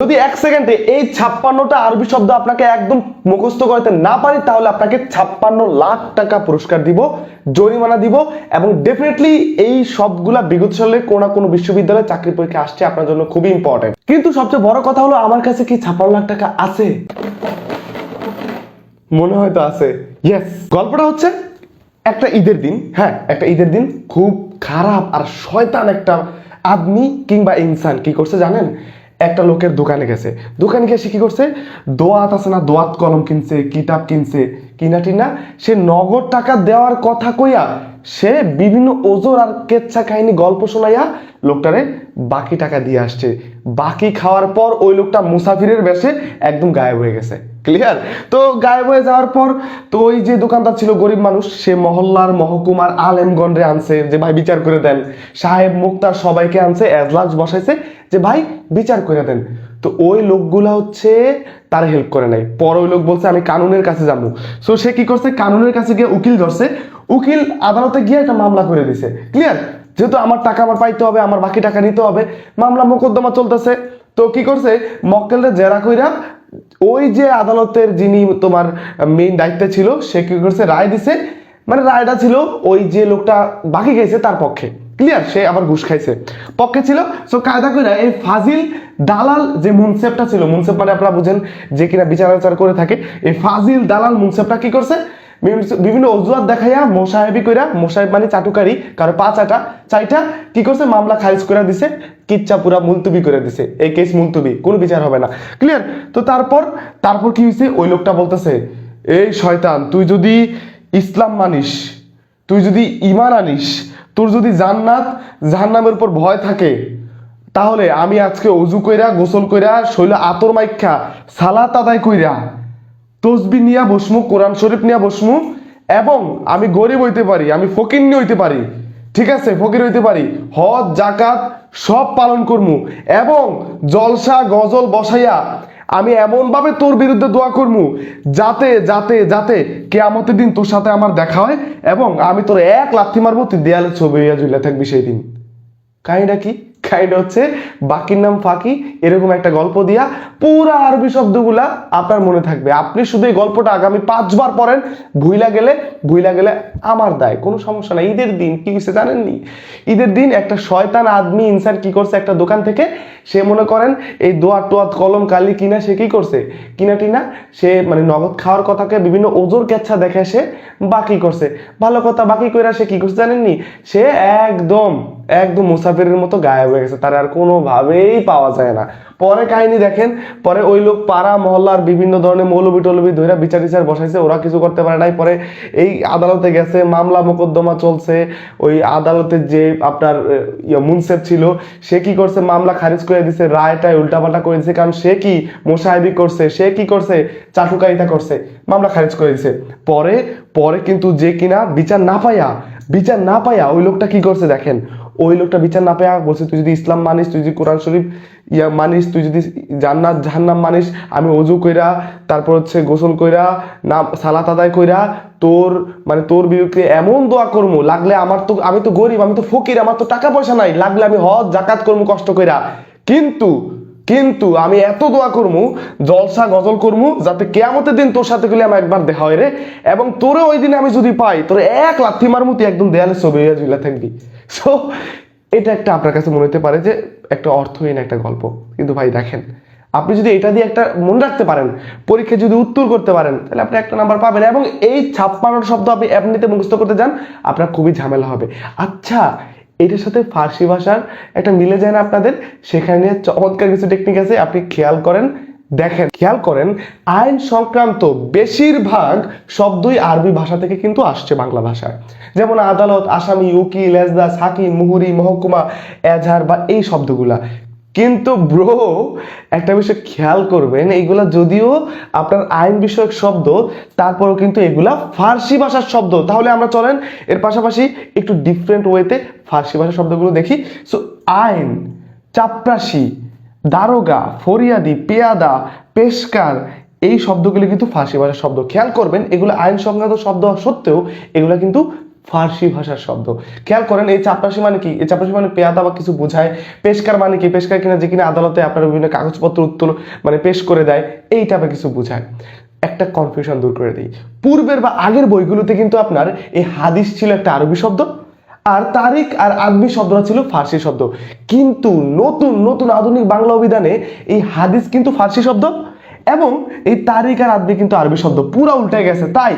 যদি এক সেকেন্ডে এই ছাপ্পান্নটা আরবি শব্দ আপনাকে একদম মুখস্থ করতে না পারি, তাহলে আপনাকে ছাপ্পান্ন লাখ টাকা পুরস্কার দিব, জরিমানা দিব, এবং ডেফিনেটলি এই সবগুলা বিগত সালে কোনো না কোনো বিশ্ববিদ্যালয়ে চাকরি পরীক্ষা আসছে, আপনার জন্য খুবই ইম্পর্টেন্ট কিন্তু সবচেয়ে বড় কথা হলো, আমার কাছে কি ছাপ্পান্ন লাখ টাকা আছে? মনে হয়তো আছে। ইয়েস গল্পটা হচ্ছে, একটা ঈদের দিন হ্যাঁ একটা ঈদের দিন খুব খারাপ আর শয়তান একটা আদমি কিংবা ইনসান কি করছে জানেন? একটা লোকের দোকানে গেছে। দোকানে গিয়ে সে কী করছে? দোয়াত আছে না, দোয়াত কলম কিনছে, কিতাব কিনছে, কিনা টিনা। সে নগদ টাকা দেওয়ার কথা কইয়া সে বিভিন্ন ওজোর আর কেচ্ছা কাহিনী গল্প শোনাইয়া লোকটারে বাকি টাকা দিয়ে আসছে। বাকি খাওয়ার পর ওই লোকটা মুসাফিরের বেশে একদম গায়েব হয়ে গেছে। ক্লিয়ার তো গায়েব হয়ে যাওয়ার পর, তো ওই যে দোকানদার ছিল গরিব মানুষ, সে মহল্লার মহকুমার আলেমগণরে আনছে, যে ভাই বিচার করে দেন। সাহেব মুক্তার সবাইকে আনছে এজলাস বসাইছে, যে ভাই বিচার করে দেন। তো ওই লোকগুলা হচ্ছে তার হেল্প করে নাই। পর ওই লোক বলছে, আমি কানুনের কাছে যাব। সো সে কি করছে? কানুনের কাছে গিয়ে উকিল ধরছে। উকিল আদালতে গিয়ে একটা মামলা করে দিছে। ক্লিয়ার যেহেতু আমার টাকা আমার পাইতে হবে, আমার বাকি টাকা নিতে হবে, মামলা মোকদ্দমা চলতেছে। তো কি করছে? মক্কেলরা জেরা কইরা ওই যে আদালতের যিনি তোমার মেইন দায়িত্বে ছিল, সে কি করছে? রায় দিছে। মানে রায়টা ছিল, ওই যে লোকটা বাকি গেছে তার পক্ষে। ক্লিয়ার সে আবার ঘুষ খাইছে। পক্ষে ছিল। সো কায়দা করে এই ফাজিল দালাল যে মুনসেপটা ছিল মুনসেপ মানে আপনারা বুঝেন যে কিনা বিচার আচার করে থাকে, এই ফাজিল দালাল মুনসেপটা কি করছে? বিভিন্ন- অজুহাত দেখাইয়া মোসাহেবি কইরা, মোসাহেব মানে চাটুকারি, কারও পা চাটা, চাইটা কি করছে? মামলা খারিজ করে দিছে। কিচ্ছা পুরা মুলতুবি করে দিছে। এই কেস মুলতুবি, কোনো বিচার হবে না। ক্লিয়ার তো তারপর তারপর কি হয়েছে ওই লোকটা বলতেছে, এই শয়তান, তুই যদি ইসলাম মানিস, তুই যদি ইমান আনিস, তোর যদি জান্নাত, জাহান্নামের উপর ভয় থাকে, তাহলে আমি আজকে অজু কইরা, গোসল কইরা, শৈল আতর মাইক্ষা সালাত আদায় কইরা, তসবি নিয়া বসমু, কোরআন শরীফ নিয়া বসমু, এবং আমি গরিব হইতে পারি, আমি ফকির নিয়ে হইতে পারি ঠিক আছে, ফকির হইতে পারি। হজ জাকাত সব পালন করমু এবং জলসা, গজল বসাইয়া আমি এমনভাবে তোর বিরুদ্ধে দোয়া করমু যাতে যাতে যাতে কেয়ামতের দিন তোর সাথে আমার দেখা হয় এবং আমি তোর এক লাথি মারবো, তুই দেয়ালে ছবি ঝুলে থাকবি সেই দিন। কাহিনীটা কি? কাহিনীটা হচ্ছে বাকির নাম ফাঁকি, এরকম একটা গল্প দিয়া পুরা আরবি শব্দগুলা আপনার মনে থাকবে। আপনি শুধু এই গল্পটা আগামী পাঁচবার পড়েন, ভুইলা গেলে ভুইলা গেলে আমার দায়, কোনো সমস্যা নাই। ঈদের দিন, কি হয়েছে জানেননি? ঈদের দিন একটা শয়তান আদমি ইনসান কি করছে একটা দোকান থেকে, সে মনে করেন এই দোয়াত টোয়াত কলম কালি কিনা, সে কি করছে? কিনা টিনা, সে মানে নগদ খাওয়ার কথাকে বিভিন্ন ওজোর কেচ্ছা দেখে সে বাকি করছে। ভালো কথা বাকি কইরা সে কি করছে জানেননি? সে একদম একদম মুসাফিরের মতো গায়েব হয়ে গেছে, তার আর কোনোভাবেই পাওয়া যায় না। পরে কাহিনী দেখেন, পরে ওই লোক পাড়া, মহল্লার বিভিন্ন ধরনের মৌলবি টলবি ধইরা বিচার টিচার বসাইছে, ওরা কিছু করতে পারে নাই। পরে এই আদালতে গেছে, মামলা মোকদ্দমা চলছে, ওই আদালতের যে আপনার ইয়ে মুনসেফ ছিল, সে কি করছে? মামলা খারিজ করে দিছে রায়টায় উল্টাপাল্টা করে দিছে, কারণ সে কি মোসাহেবি করছে, সে কি করছে, চাটুকারিতা করছে, মামলা খারিজ করে দিছে। পরে পরে কিন্তু যে কিনা বিচার না পাইয়া, বিচার না পাইয়া ওই লোকটা কি করছে দেখেন? ওই লোকটা বিচার না পেয়ে বলছে, তুই যদি ইসলাম মানিস, তুই যদি কোরআন শরীফ ইয়া মানিস, তুই যদি জান্নাত, জাহান্নাম মানিস, আমি অজু কইরা, তারপর হচ্ছে গোসল কইরা না সালাত আদায় কইরা তোর মানে তোর বিরুদ্ধে এমন দোয়া করব লাগলে আমার তো, আমি তো গরিব, আমি তো ফকির, আমার তো টাকা পয়সা নাই, লাগলে আমি হজ জাকাত করব কষ্ট কইরা। কিন্তু কিন্তু আমি এত দোয়া করমু, জলসা গজল করমু, যাতে কেয়ামতের দিন তোর সাথে গেলে আমার একবার দেখা হয় রে। এবং তোরে ওই দিনে আমি যদি পাই, তোর এক লাথি মারমু, তুই একদম দেয়ালে ছবি ঝুলে থাকবি। সো এটা একটা আপনার কাছে মনে হতে পারে যে একটা অর্থহীন একটা গল্প। কিন্তু ভাই, দেখেন, আপনি যদি এটা দিয়ে একটা মনে রাখতে পারেন, পরীক্ষায় যদি উত্তর করতে পারেন, তাহলে আপনি একটা নাম্বার পাবেন। এবং এই ছাপ্পান্ন শব্দ আপনি এমনিতে মুখস্থ করতে যান, আপনার খুবই ঝামেলা হবে। আচ্ছা এটার সাথে ফার্সি ভাষার একটা মিলে যায় না আপনাদের। সেখানে চমৎকার কিছু টেকনিক আছে, আপনি খেয়াল করেন, দেখেন, খেয়াল করেন, আইন সংক্রান্ত বেশিরভাগ শব্দই আরবি ভাষা থেকে কিন্তু আসছে বাংলা ভাষায়। যেমন আদালত, আসামি, উকিল এজদাস হাকিম, মুহুরি, মহকুমা, এজহার বা এই শব্দগুলা। কিন্তু ব্রো একটা বিষয় খেয়াল করবেন, এইগুলা যদিও আপনার আইন বিষয়ক শব্দ, তারপরেও কিন্তু এগুলা ফার্সি ভাষার শব্দ। তাহলে আমরা চলেন, এর পাশাপাশি একটু ডিফারেন্ট ওয়েতে ফার্সি ভাষার শব্দগুলো দেখি। সো আইন, চাপরাশি, দারোগা, ফরিয়াদি, পেয়াদা, পেশকার, এই শব্দগুলি কিন্তু ফার্সি ভাষার শব্দ। খেয়াল করবেন, এগুলো আইন সংক্রান্ত শব্দ সত্ত্বেও এগুলো কিন্তু ফার্সি ভাষার শব্দ। খেয়াল করেন, এই চাপরাশি মানে কি? এই চাপরাশি মানে পেয়াদা বা কিছু বোঝায়। পেশকার মানে কি? পেশকার কিনা যে কিনা আদালতে আপনার বিভিন্ন কাগজপত্র উত্তোল মানে পেশ করে দেয়, এই টাইপের কিছু বোঝায়। একটা কনফিউশন দূর করে দিই। পূর্বের বা আগের বইগুলোতে কিন্তু আপনার এই হাদিস ছিল একটা আরবি শব্দ, আর তারিখ আর আরবি শব্দটা ছিল ফার্সি শব্দ। কিন্তু নতুন নতুন আধুনিক বাংলা অভিধানে এই হাদিস কিন্তু ফার্সি শব্দ। এবং এই তারিখ আর আরবি কিন্তু আরবি শব্দ পুরো উল্টে গেছে। তাই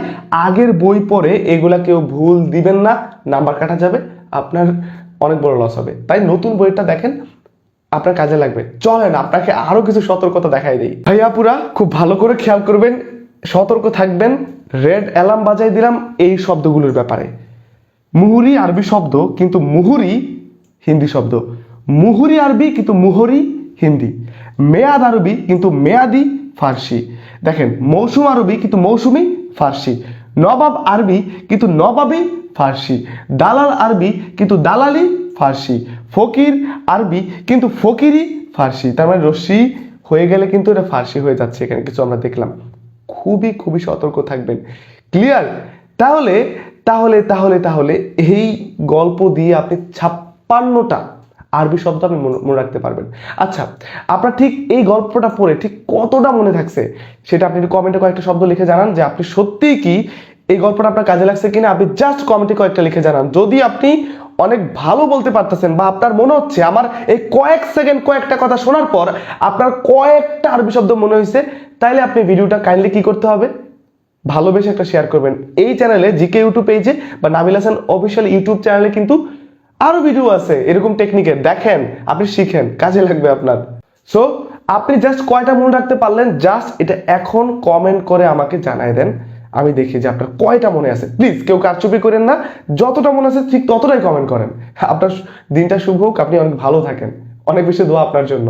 আগের বই পড়ে এগুলা কেউ ভুল দিবেন না, নাম্বার কাটা যাবে, আপনার অনেক বড় লস হবে। তাই নতুন বইটা দেখেন, আপনার কাজে লাগবে। চলেন, আপনাকে আরও কিছু সতর্কতা দেখাই দিই। ভাইয়া পুরা, খুব ভালো করে খেয়াল করবেন, সতর্ক থাকবেন রেড অ্যালার্ম বাজাই দিলাম এই শব্দগুলোর ব্যাপারে। মুহুরি আরবি শব্দ কিন্তু মুহুরি হিন্দি শব্দ। মুহুরি আরবি কিন্তু মুহুরি হিন্দি। মেয়াদ আরবি কিন্তু মেয়াদি ফার্সি। দেখেন, মৌসুম আরবি কিন্তু মৌসুমি ফার্সি। নবাব আরবি কিন্তু নবাবি ফার্সি। দালাল আরবি কিন্তু দালালি ফার্সি। ফকির আরবি কিন্তু ফকিরি ফার্সি। তার মানে রশ্মি হয়ে গেলে কিন্তু এটা ফার্সি হয়ে যাচ্ছে এখানে, কিছু আমরা দেখলাম। খুবই খুবই সতর্ক থাকবেন। ক্লিয়ার? তাহলে তাহলে তাহলে তাহলে এই গল্প দিয়ে আপনি ছাপ্পান্নটা আরবি শব্দ আপনি মনে রাখতে পারবেন। আচ্ছা আপনার ঠিক এই গল্পটা পড়ে ঠিক কতটা মনে থাকছে? সেটা আপনি কমেন্টে কয়েকটা শব্দ লিখে জানান যে আপনি সত্যিই কি এই গল্পটা আপনার কাজে লাগছে কিনা? আপনি জাস্ট কমেন্টে কয়েকটা লিখে জানান। যদি আপনি অনেক ভালো বলতে পারতেছেন বা আপনার মনে হচ্ছে আমার এই কয়েক সেকেন্ড কয়েকটা কথা শোনার পর আপনার কয়েকটা আরবি শব্দ মনে হয়েছে, তাইলে আপনি ভিডিওটা কাইন্ডলি কি করতে হবে? ভালোবেসে একটা শেয়ার করবেন। এই চ্যানেলে জিকে ইউটিউব পেজে বা নাবিল হাসান অফিসিয়াল ইউটিউব চ্যানেলে কিন্তু আরও ভিডিও আছে, এরকম টেকনিকের দেখেন, আপনি শিখেন, কাজে লাগবে আপনার। সো আপনি জাস্ট কয়টা মনে রাখতে পারলেন? জাস্ট এটা এখন কমেন্ট করে আমাকে জানাই দেন। আমি দেখি যে আপনার কয়টা মনে আছে। প্লিজ কেউ কারচুপি করেন না। যতটা মনে আছে, ঠিক ততটাই কমেন্ট করেন। আপনার দিনটা শুভ হোক, আপনি অনেক ভালো থাকেন। অনেক বেশি দোয়া আপনার জন্য।